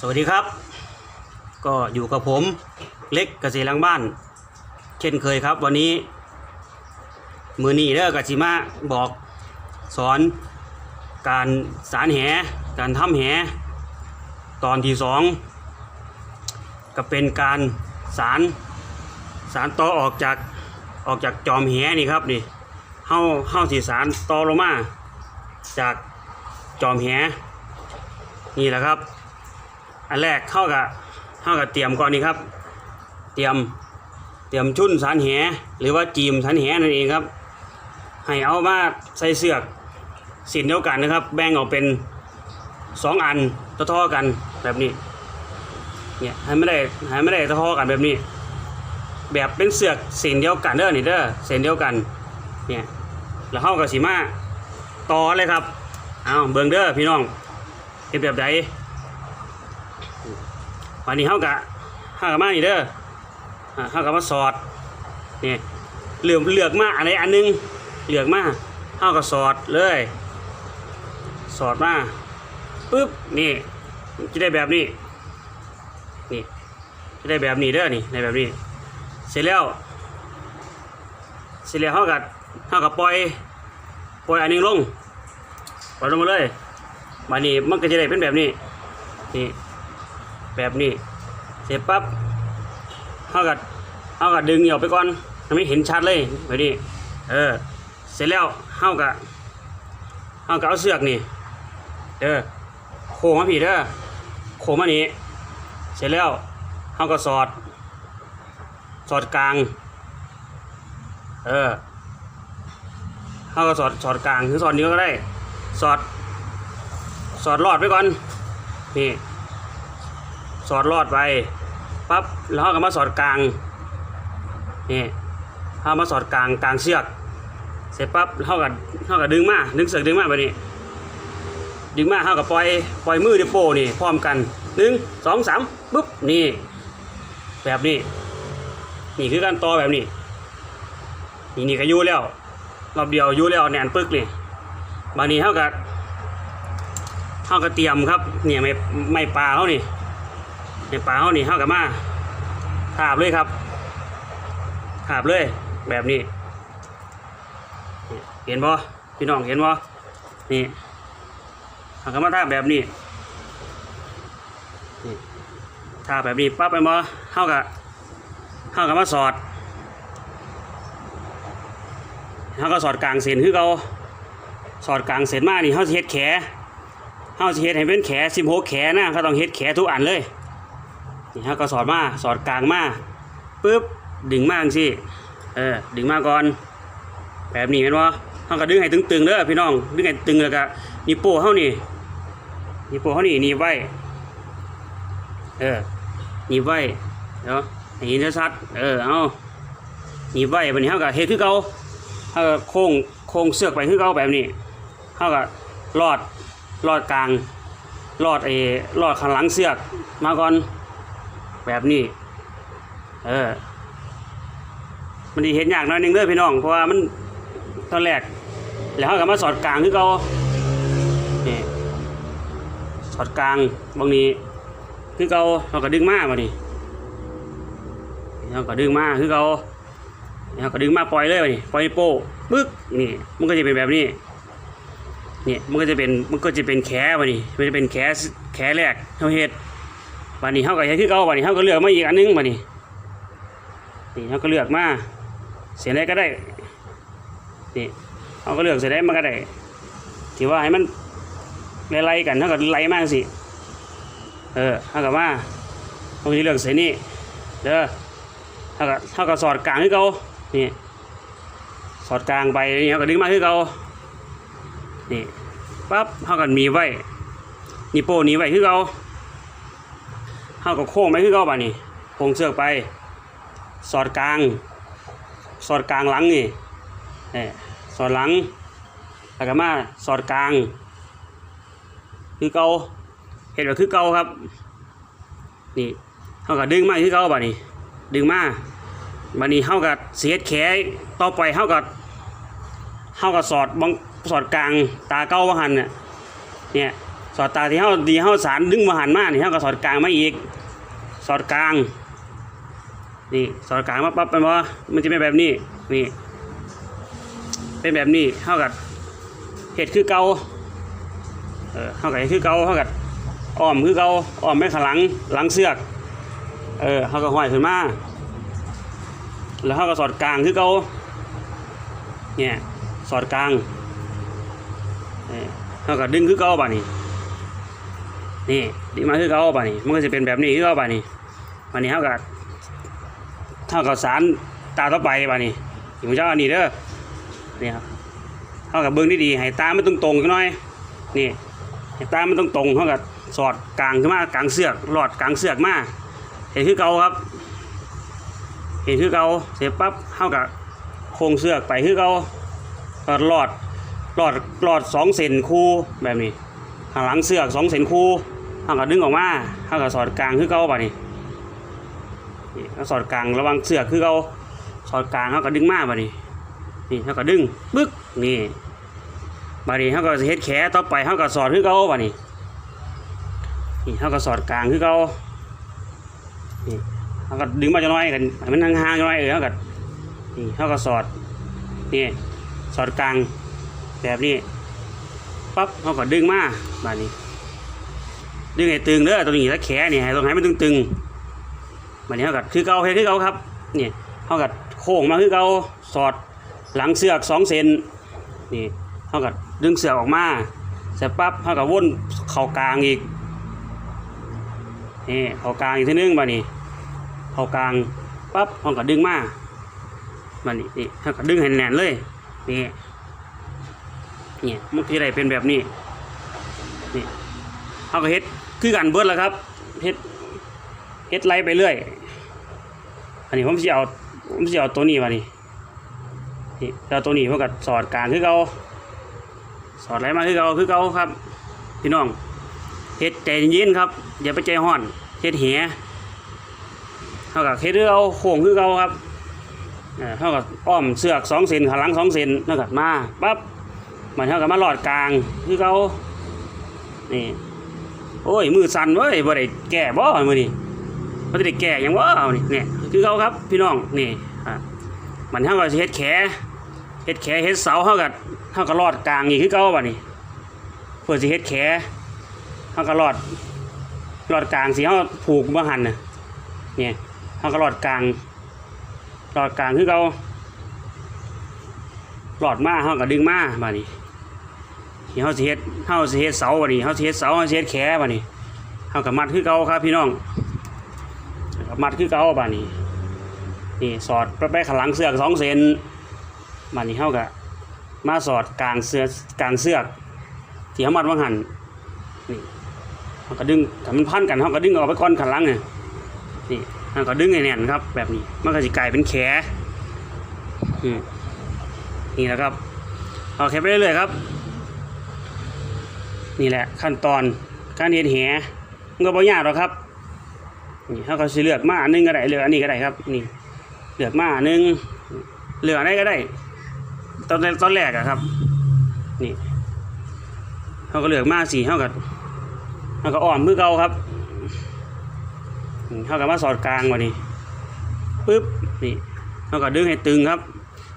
สวัสดีครับ ก็อยู่กับผมเล็กเกษตรลังบ้าน เช่นเคยครับ วันนี้ มือนีเด้อกสิมาบอกสอนการสารแห การทำแห ตอนที่สองก็เป็นการสารสารต่อออกจากออกจากจอมแหนี่ครับนี่เฮาเฮาสิสารต่อลงมาจากจอมแหนี่แหละครับ อันแรกเข้ากับเข้ากับเตรียมก่อนนี่ครับ เตรียมเตรียมชุ่นสารแหหรือว่าจีมสารแหนั่นเองครับ ให้เอามาใส่เสือกสินเดียวกันนะครับ แบ่งออกเป็นสองอันท่อๆกันแบบนี้เนี่ยให้ไม่ได้ให้ไม่ได้ท่อๆกันแบบนี้ แบบเป็นเสือกสินเดียวกันเด้อนี่เด้อเส้นเดียวกันเนี่ยแล้วเข้ากับสีมาต่อเลยครับเอาเบิงเด้อพี่น้องเป็นแบบใด วันนี้เฮากะเฮากะมานี่เด้ออ่าเฮากะมาสอดนี่เหลือกเลือกมาอะไรอันหนึงเหลือกมาเฮากะสอดเลย สอดมาปึ๊บนี่จะได้แบบนี้นี่จะได้แบบนี้เด้อนี่ในแบบนี้ เสร็จแล้วเสร็จแล้วเฮากะเฮากะปล่อยปล่อยอันหนึงลงปล่อยลงมาเลยวันนี้มันก็จะได้เป็นแบบนี้นี่ แบบนี้ เสร็จปั๊บเขากัดเขากัดดึงออกไปก่อนทำให้เห็นชัดเลยแบบนี้เออ เสร็จแล้วเขากัดเขากัดเอาเสือกนี่เด้อโค้งมาผีเด้อโค้งมานี้ เสร็จแล้วเขาก็สอด สอดกลาง เออเขาก็สอดสอดกลางหรือสอดนิ้วก็ได้ สอด สอดรอดไปก่อน นี่ สอดรอดไปปั๊บแล้วเขาก็มาสอดกลางนี่เขามาสอดกลางกลางเชือก เสร็จปั๊บเขาก็เขาก็ดึงมาดึงเสือกดึงมาแบบนี้ดึงมาเขาก็ปล่อยปล่อยมือเดโปนี่พร้อมกันหนึ่งสองสามปุ๊บนี่ แบบนี้ นี่คือการต่อแบบนี้ นี่นี่ก็ยูแล้วรอบเดียวยูแล้วแน่นปึกนี่บางนี้เขาก็เขาก็เตรียมครับเนี่ยไม่ไม่ปลาเขานี่ ในป่าเขานี่เข้ากับมาถาบเลยครับถาบเลยแบบนี้ เห็นบ่พี่น้องเห็นบ่นี่เข้ากับมาทาบแบบนี้นี่าบแบบนี้ปั๊บไปบ่เข้ากับเข้ากับมาสอดเข้าก็สอดกลางเส้นคือเขาสอดกลางเส้นมากนี่เขาเฮ็ดแขเขาสิเฮ็ดให้เป็นแข16แขนะเขาต้องเฮ็ดแขทุกอันเลย นี่ฮะก็สอดมาสอดกลางมาปุ๊บดึงมาจังสิเออดึงมาก่อนแบบนี้เห็นบ่เฮาก็ดึงให้ตึงๆเด้อพี่น้องดึงให้ตึงแล้วก็นี่โป้เฮานี่นี่โป้เฮานี่นี่ไว้เออนี่ไว้เดี๋ยวเห็นชัดๆเออเอานี่ไว้บัดนี้เฮาก็เฮ็ดคือเก่าเฮาก็โค้งโค้งเสือกไปคือเก่าแบบนี้เฮาก็ลอดลอดกลางลอดไอ้ลอดข้างหลังเสือกมาก่อน แบบนี้ เออ มันดีเห็นยากหน้อยหนึงเด้อพี่น้อง เพราะว่ามันตอนแรกแล้วเขาก็มาสอดกลางคือเขานี่สอดกลางบางนี้คือเขาเขาก็ดึงมาบ่นี่เขาก็ดึงมาคือเขาเขาก็ดึงมาปล่อยเลยบ่นี่ปล่อยโป้ปึ๊กนี่มันก็จะเป็นแบบนี้เนี่ยมันก็จะเป็นมันก็จะเป็นแขบ่นี่มันจะเป็นแขแขแรกเขาเฮ็ด วันนี้เขาก็เฮ็ดคือเก่าวันนี้เขาก็เลือกมาอีกอันนึงวันนี้นี่เขาก็เลือกมาเสียได้ก็ได้นี่เขาก็เลือกเสียได้มันก็ได้ที่ว่าให้มันไล่ๆกันเขาก็ไล่มากสิเออเขาก็มาเขาก็สิเลือกเสียนี่เด้อเขาก็เขาก็สอดกลางคือเก่านี่สอดกลางไปนี่เขาก็ดึงมาคือเก่านี่ปั๊บเขาก็มีไว้นี่โป้นี้ไว้คือเก่า เฮาก็โค้งไปคือเก่าบัดนี้โค้งเสือกไป สอดกลาง สอดกลางหลังนี่เอสอดหลังแล้วก็มาสอดกลาง คือเก่าเห็นว่าคือเก่าครับ นี่เฮาก็ดึงมาคือเก่าบัดนี้ ดึงมาบัดนี้เฮาก็เสียดแขนต่อไปเฮาก็เฮาก็สอดบังสอดกลางตาเก้าว่าหันน่ะเนี่ย สอดตาที่เฮาดีเฮาสารดึงมาหันมานี่เฮาก็สอดกลางมาอีก สอดกลาง นี่สอดกลางมาปั๊บเป็นบ่มันจะเป็นแบบนี้นี่ เป็นแบบนี้เฮากับเห็ดคือเก่าเออเฮากับเฮ็ดคือเก่าเฮากับอ้อมคือเก่าอ้อมไปข้างหลังหลังเสือกเออเฮาก็ห้อยขึ้นมาแล้วเฮาก็สอดกลางคือเก่าเนี่ยสอดกลางเออเฮาก็ดึงคือเก่าบัดนี้ นี่ดึงมาคือเก่าบัดนี้มันก็จะเป็นแบบนี้คือเก่าบัดนี้บัดนี้เฮาก็เฮาก็สารตาต่อไปบัดนี้อยู่เจ้าอันนี้เด้อนี่ครับเท่ากับเบิ้งดีๆให้ตามันตรงๆกันหน่อยนี่ให้ตามันตรงๆเท่ากับสอดกลางขึ้นมากลางเสือกหลอดกลางเสือกมาเห็นคือเก่าครับ เห็นคือเก่าเสร็จปั๊บเท่ากับโครงเสือกไปคือเก่าก็หลอดหลอดหลอดสองเซนคูแบบนี้หลังเสือกสองเซนคู เท่ากับดึงออกมาเท่ากับสอดกลางคือเก่าป่ะนี่นี่เอาสอดกลางระวังเสือกคือเก่าสอดกลางเท่ากับดึงมาป่ะนี่นี่เขาก็ดึงปึ๊กนี่บานี้เขาก็สิเฮ็ดแขต่อไปเขาก็สอดคือเก่าบาดนี้นี่เขาก็สอดกลางคือเก่านี่เขาก็ดึงมาจะน้อยกันมันห่างๆจะน้อยเออเขาก็นี่เขาก็สอดนี่สอดกลางแบบนี้ปั๊บเขาก็ดึงมาบานี้ ดึงให้ตึงเด้อตัวนี้ถ้าแขนนี่ให้ตรงไหนมันตึงๆบาดนี้เขาก็คือเกาเฮ็ดคือเกาครับนี่เขาก็โค้งมาคือเกาสอดหลังเสือกสองเซนนี่เท่ากับดึงเสือกออกมาเสร็จปั๊บเท่ากับวนเข่ากลางอีกนี่เข่ากลางอีกทีนึงบ่นี่เข่ากลางปั๊บเท่ากับดึงมาบ่นี่นี่เท่ากับดึงให้แน่นเลยนี่นี่มันก็จะได้เป็นแบบนี้นี่เท่ากับเฮ็ด คือกันเบิดแล้วครับเฮ็ดเฮ็ดไล่ไปเรื่อย อันนี้ผมจะเอาผมจะเอาตัวนี้มานี่นี่เราตัวนี้เพื่อกับสอดกลางคือเขาสอดอะไรมาคือเขาคือเขาครับ พี่น้องเฮ็ดใจเย็นครับ อย่าไปใจห้อนเฮ็ดเหียเท่ากับเฮ็ดคือเอาโค้งคือเขาครับเออเท่ากับอ้อมเสือกสองเซนขาหลังสองเซนเท่ากับมาปั๊บมันเท่ากับมาหลอดกลางคือเขานี่ โอ้ยมือสั่นเว้ยบ่ได้แก่บ่มือนี่บ่ได้แก่หยังบ่เอานี่เนี่ยคือเขาครับพี่น้องนี่อะมันเท่ากับเฮ็ดแขเฮ็ดแขเฮ็ดเสาเท่ากับเท่ากับรอดกลางอีกคือเก่าบัดนี้เพื่อสิเฮ็ดแขเท่ากับรอดรอดกลางสิเฮาผูกบ่หันน่ะเนี่ยเท่ากับรอดกลางรอดกลางคือเก่ารอดมาเฮาก็ดึงมาบัดนี้ ที่เฮาสิเฮ็ดเฮาสิเฮ็ดเสาบัดนี้เฮาสิเฮ็ดเสาเฮาสิเฮ็ดแขบัดนี้เฮาก็มัดคือเก่าครับพี่น้องมัดคือเก่าบัดนี้นี่สอดไปข้างหลังเสือกสองเซนมันนี่เท่ากับมาสอดกลางเสือกกลางเสือกที่เขามัดว่างหันนี่เขาก็ดึงถ้ามันพันกันเขาก็ดึงออกไปก้อนข้างหลังไงนี่เขาก็ดึงไอ้แน่นครับ แบบนี้มันก็จะกลายเป็นแขอืมนี่แหละครับเอาแค่ไปเรื่อยๆครับ นี่แหละขั้นตอนการเฮ็ดแหมันก็บ่ยากหรอกครับนี่เขาก็สิเลือกมาอันหนึงก็ได้เลือกอันนี้ก็ได้ครับนี่เลือกมาอันหนึงเลือกอะไรก็ได้ ตอนแรกตอนแรกอะครับนี่เขาก็เลือกมาสี่เขาก็เขาก็อ่อนมือเก่าครับนี่เขาก็มาสอดกลางวันนี้ปึ๊บนี่เขาก็ดึงให้ตึงครับ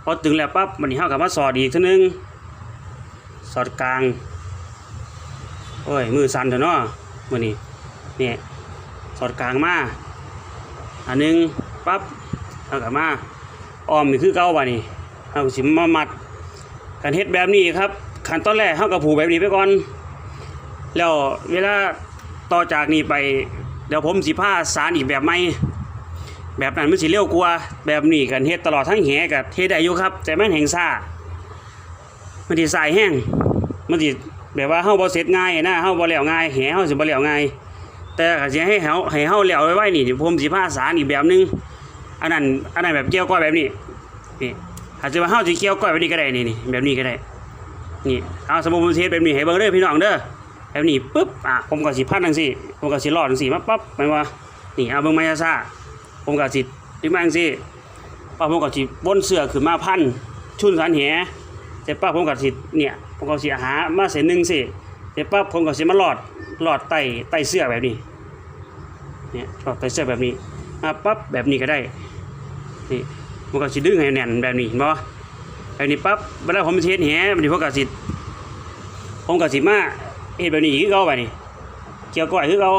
พอตึงแล้วปั๊บวันนี้เขาก็มาสอดอีกทีนึงสอดกลาง อ้ย มือสั่นเถอะเนาะวันนี้เนี่ยสอดกลางมา อันหนึงปั๊บเอากลับมาอ้อมนี่คือเก่าบ่านี่เอาสิมามัดการเฮ็ดแบบนี้ครับขั้นตอนแรกเฮาก็ผูแบบนี้ไปก่อน แล้วเวลาต่อจากนี้ไป เดี๋ยวผมสิพาสารอีกแบบใหม่แบบนั้นมันสิเร็วกว่าแบบนี้กันเฮ็ดตลอดทั้งแหกับเฮ็ดได้อยู่ครับ แต่มันแห่งซ่ามันสิสายแห้งมันสิ แบบว่าเฮาบ่เสร็จง่ายนะเฮาบ่แล้วง่ายแหเฮาสิบ่แล้วง่ายแต่ก็สิให้เฮาให้เฮาแล้วไว้ๆนี่ผมสิพาสารอีกแบบหนึงอันนั้นอันนั้นแบบเกี่ยวก้อยแบบนี้นี่อาจจะว่าเฮาสิเกี่ยวก้อยแบบนี้ก็ได้นี่นี่แบบนี้ก็ได้นี่เอาสมมุติผมสิเฮ็ดแบบนี้ให้เบิ่งเด้อพี่น้องเด้อแบบนี้ปุ๊บอะผมก็สิพันจังซี่ผมก็สิรอดจังซี่มาปั๊บแม่นว่านี่เอาเบิ่งมายาซ่าผมก็สิดึงมาจังซี่ปั๊บผมก็สิวนเสื้อขึ้นมาพันชุนสันแห เสร็จปั๊บผมก็สิเนี่ยผมก็สิหามาเส้นหนึ่งสิเสร็จปั๊บผมก็สิมาหลอดหลอดไตไตเสื้อแบบนี้เนี่ยหลอดไตเสื้อแบบนี้มาปั๊บแบบนี้ก็ได้นี่มันก็สิดึงให้แน่นแบบนี้เห็นบ่แบบนี้ปั๊บเวลาผมเทสแหแบบนี้ผมก็สิผมก็สิมาเฮ็ดแบบนี้คือเก่าบัดนี้เกี่ยวก้อยคือเก่า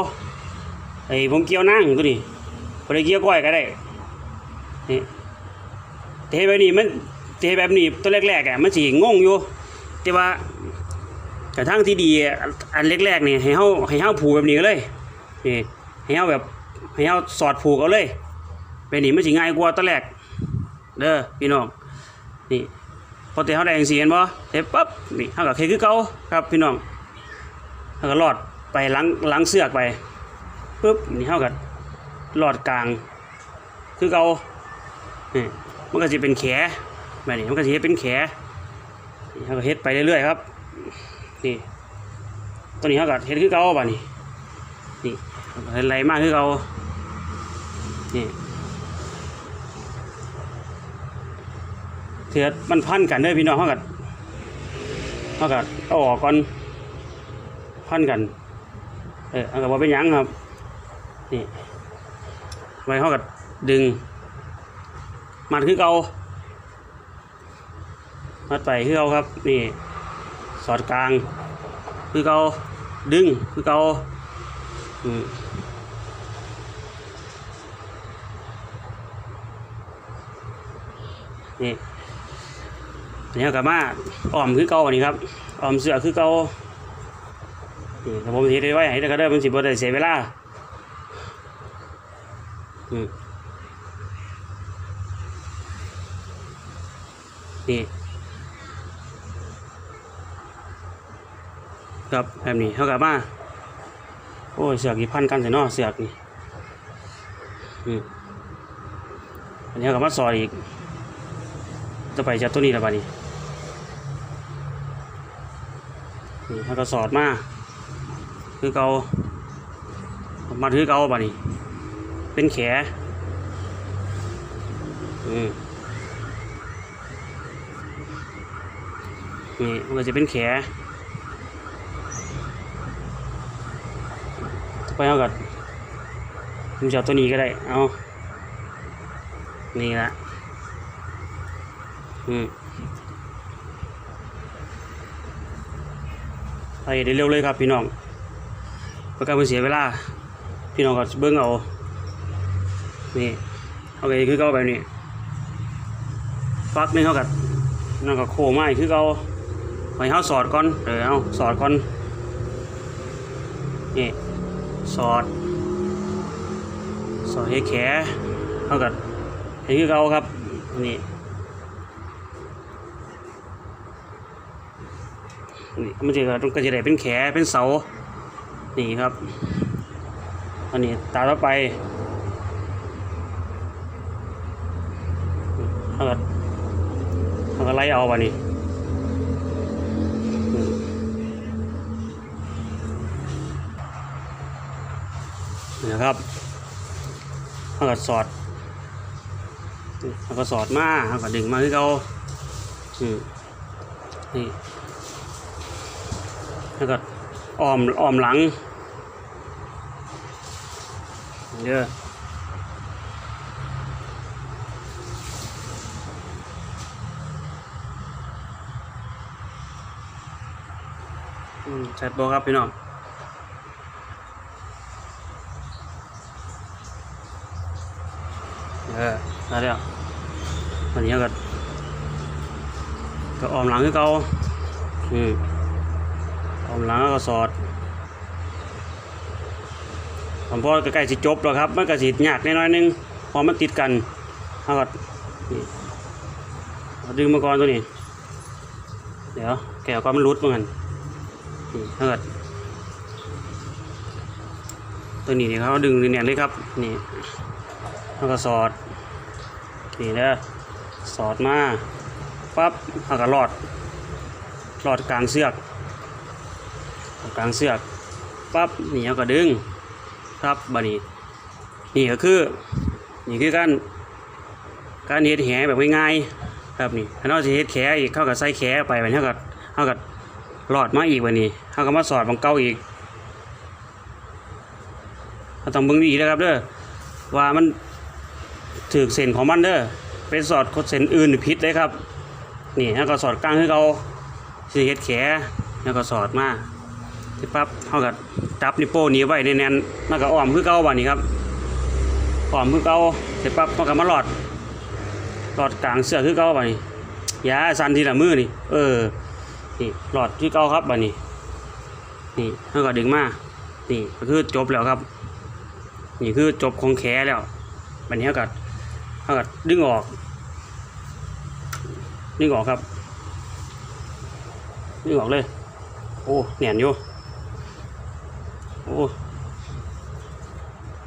ไอ้ผมเกี่ยวนั่งตัวนี้บ่ได้เกี่ยวก้อยก็ได้นี่แต่เฮ็ดแบบนี้มัน เฮ็ดแบบนี้ตัวแรกๆอะมันสิงงอยู่ แต่ว่ากระทั่งที่ดีอันแรกๆนี่ให้เฮาให้เฮาผูกแบบนี้เลยนี่ให้เฮาแบบให้เฮาสอดผูกเอาเลยแบบนี้มันสิง่ายกว่าตอนแรกเด้อพี่น้องนี่พอแต่เฮาได้จังซี่เห็นบ่เสร็จปั๊บนี่เฮาก็เคคือเก่าครับพี่น้องเฮาก็รอดไปหลังหลังเสือกไปปึ๊บนี่เฮาก็รอดกลาง คือเก่านี่มันก็สิเป็นแข แบบนี้มันก็สิเฮ็ดเป็นแขนี่เขาก็เฮ็ดไปเรื่อยๆครับนี่ตัวนี้เขาก็เฮ็ดคือเก่าป่ะนี่นี่เฮ็ดไรมากคือเก่านี่เถือมันพันกันเด้อพี่น้องเขาก็เขาก็เอาออกก่อนพันกัน เออเขาก็บ่เป็นหยังครับนี่ไว้เขาก็ดึงมัดคือเก่า มัดไปคือเอาครับนี่สอดกลาง คือเกาดึงคือเกาอนี่อันนี้กลับมาอ้อมคือเกานนี้ครับอ้อมเสือคือเกานี่ผมเห็นได้ไว้ให้ได้ก็ได้มันสิบ่ได้เสียเวลาอืมนี่ ครับแบบนี้เท่ากับมาโอ้ยเสือกกี่พันกันเสียนาเสือกนี่อันนี้เท่ากับมาสอดอีก จะไปจากตัวนี้แล้วบ้านี้นี่เท่ากับสอดมาคือเกามาถือเกาบ้านี้ เป็นแขอืมนี่มันก็จะเป็นแข ไปเอาก่อนผมจะเอตัวนี้ก็ได้ เอา นี่ละอืมไปได้เร็วเลยครับพี่น้องเพื่อการไม่เสียเวลา พี่น้องก็เบิ้งเอา นี่ เอาไปคือเขาแบบนี้ปักนึงเขากัดนั่นก็โค้งไม้คือเขาให้เขาสอดก่อนเออเอาสอดก่อนนี่ สอด สอดให้แขเท่ากับเห็นคือเขาครับ นี่นี่มันจะต้องก็จะได้เป็นแขเป็นเสา นี่ครับ อันนี้ตามต่อไปเท่ากับเท่ากับไล่เอาวะนี่ นะครับเขาก็สอดเขาก็สอดมาเขาก็ดึงมาที่เขาอืมนี่แล้วก็อ้อมอ้อมหลังเด้ออืมชัดบอครับพี่น้อง อได้แล้วอันนี้ก็ก็ออมหลังคือเก่าอืมออมหลังแล้วก็สอดผมพอใกล้ๆสิจบแล้วครับมันก็สิยากน่น้อยๆนึงพอมันติดกันเอาก็ดึงมาก่อนตัวนี้ เดี๋ยวแกะก่อนมันรุดเหมือนกันนี่เอาก็ตัวนี้นี่เขาดึงแน่นเลยครับ นี่แล้วก็สอด นี่นะสอดมาปั๊บแล้วก็รอดรอดกลางเสือกกลางเสือกปั๊บนี่แล้วก็ดึงครับบัดนี้นี่ก็คือนี่คือการการเฮ็ดแหแบบง่ายๆครับนี่ถ้าเราจะเฮ็ดแขอีกเข้ากับใส่แขไปแบบนี้เท่ากับเท่ากับหลอดมาอีกวันนี้เขาก็มาสอดบังเก้าอีกเราต้องเบิ่งดีแล้วครับเด้อว่ามัน ถือเส้นของมันเด้อเป็นสอดเส้นอื่นนี่ผิดเลยครับ นี่แล้วก็สอดกลางให้เขาสิเฮ็ดแขแล้วก็สอดมาที่ปั๊บเขาก็จับนิโป้นี้ไว้แน่นๆแล้วก็อ้อมคือเก่าบัดนี้ครับอ้อมคือเก่าเสร็จปั๊บมันก็มาหลอดหลอดกลางเสื้อคือเก่าบัดนี้ยาสันทีละมือนี่ เออนี่หลอดที่เก่าครับบัดนี้นี่แล้วก็ดึงมานี่ก็คือจบแล้วครับ นี่คือจบของแขแล้วบัดนี้เขาก็ เขากดึงออกดึงออกครับดึงออกเลย โอ้แหนนอยู่โอ้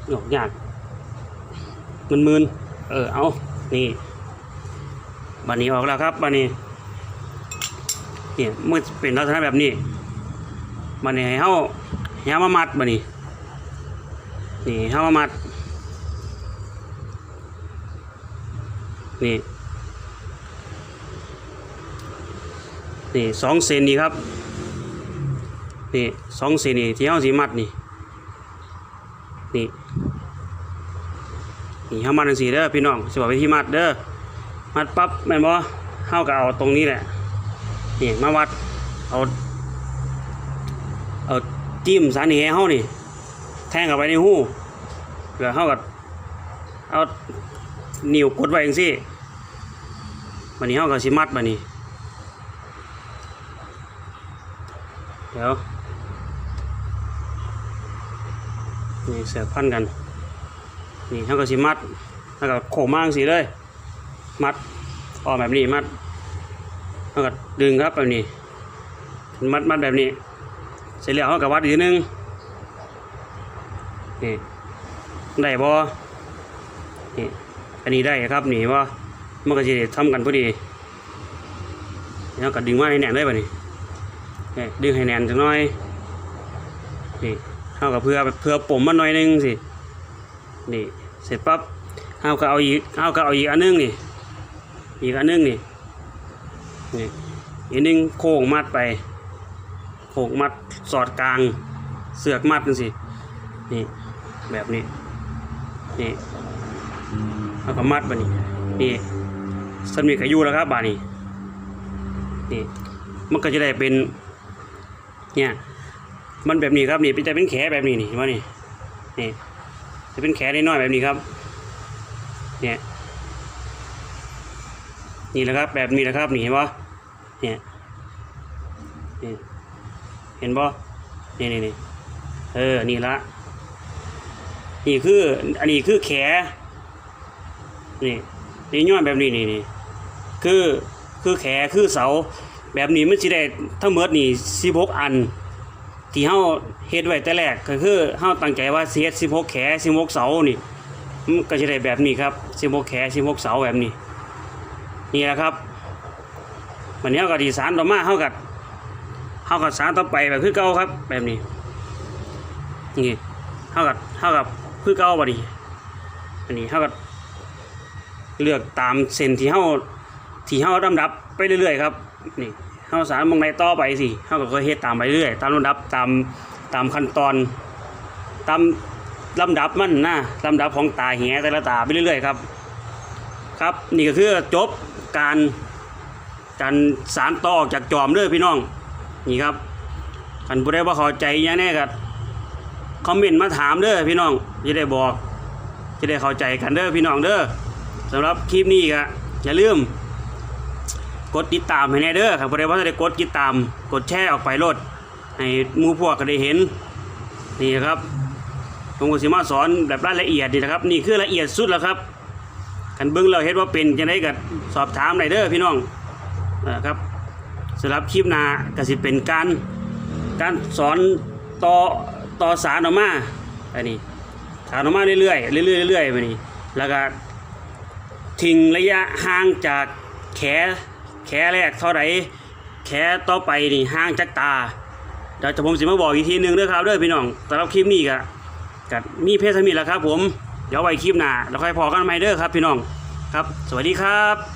ดึงออกยากมึนมึนเออเอานี่บันนี้ออกแล้วครับบันนี้เนี่ยมื่อเป็นลักษณะแบบนี้บันนี้ให้เฮาให้เฮามามัดบันนี้นี่ให้เฮามามัด นี่นี่สองเซนนี่ครับนี่สองเซนนี่ที่เฮาสีมัดนี่นี่นี่เฮามัดจังซี่เด้อพี่น้องสิบอกวิธีมัดเด้อมัดปั๊บแม่นบ่เฮาก็เอาตรงนี้แหละนี่มาวัดเอาเอาจิ้มสารนี่ให้เฮานี่แทงเข้าไปในหูแล้วเฮาก็เอา นิ้วกดไว้จังซี่บัดนี้เฮาก็สิมัดบัดนี้ เดี๋ยว นี่เสียบพันกัน นี่เขาก็สิมัด แล้วก็โขมางสีเลย มัด ออกแบบนี้มัด แล้วก็ดึงครับแบบนี้ มัดมัดแบบนี้ เสร็จแล้วเขาก็วัดอีกทีนึง นี่ ได้บ่นี่ อันนี้ได้ครับนี่ว่ามันก็จะทำกันพอดีแล้วก็ดึงมาให้แน่นเลยแบบนี้นี่ดึงให้แน่นจังหน่อยนี่เท่ากับเพื่อเพื่อปุ่มมันหน่อยหนึงสินี่เสร็จปั๊บเฮาก็เอาอีกเฮาก็เอาอีกอันหนึงนี่อีกอันหนึงนี่นี่อีกนึงโค้งมัดไปโค้งมัดสอดกลางเสือกมัดจังสินี่แบบนี้นี่ เฮาก็มัดบานี้นี่สมีกับยูแล้วครับบานี้นี่มันก็จะได้เป็น เนี่ย มันแบบนี้ครับนี่เป็นจะเป็นแขแบบนี้นี่เห็นไหมนี่นี่จะเป็นแขนน้อยแบบนี้ครับ เนี่ยนี่แหละครับ แบบนี้แหละครับนี่เห็นปะเนี่ยนี่เห็นปะนี่นี่นี่เออนี่ละนี่คือ อันนี้คือแข นี่นี่ย้อนแบบนี้นี่นี่คือคือแขคือเสาแบบนี้มันสิได้ทั้งหมดนี่16อัน ที่เฮาเฮ็ดไว้แต่แรกก็คือเฮาตั้งใจว่าสิเฮ็ด16แข16เสานี่มันก็จะได้แบบนี้ครับ16แข16เสาแบบนี้ นี่แหละครับวันนี้เฮาก็ดีสารต่อมาเฮาก็เฮาก็สารต่อไปแบบคือเก่าครับ แบบนี้นี่เฮาก็เฮาก็คือเก่าบัดนี้อันนี้เฮาก็ เลือกตามเส้นที่เฮาที่เฮาลำดับไปเรื่อยๆครับนี่เฮาสารมองในต่อไปสิเฮาก็ค่อยเฮ็ดตามไปเรื่อยตามลำดับตามตามขั้นตอน ตามลำดับมันนะลำดับของตาแหแต่ละตาไปเรื่อยๆครับครับนี่ก็คือจบการการสารต่อออกจากจอมเด้อพี่น้องนี่ครับคันผู้ใดว่าเข้าใจยังแน่ก็คอมเมนต์มาถามเด้อพี่น้องจะได้บอกจะได้เข้าใจกันเด้อพี่น้องเด้อ สำหรับคลิปนี้ก็อย่าลืม กดติดตามให้แน่เด้อครับบ่ได้ว่าจะได้กดติดตาม กดแชร์ออกไปโลดให้มูพวกก็ได้เห็น นี่ครับผมก็สิมาสอนแบบรายละเอียดนี่นะครับ นี่คือละเอียดสุดแล้วครับคันเบิ่งเราเห็นว่าเป็นจังไดก็สอบถามได้เด้อพี่น้องนะครับสำหรับคลิปหน้าก็สิเป็นการการสอนต่อต่อสารออกมาอันนี้สารออกมาเรื่อยๆเรื่อยๆเรื่อยๆไปนี่แล้วก็ ทิ้งระยะห่างจากแขแขแรกเท่าไหร่แขต่อไปนี่ห่างจากตาเดี๋ยวจะผมสิมาบอกอีกทีหนึงเด้อครับเด้อพี่น้องสำหรับคลิปนี้ก็กับมีเพศสมิธแล้วครับผมเดี๋ยวไว้คลิปหน้าเราค่อยพอกันใหม่เด้อครับพี่น้องครับ สวัสดีครับ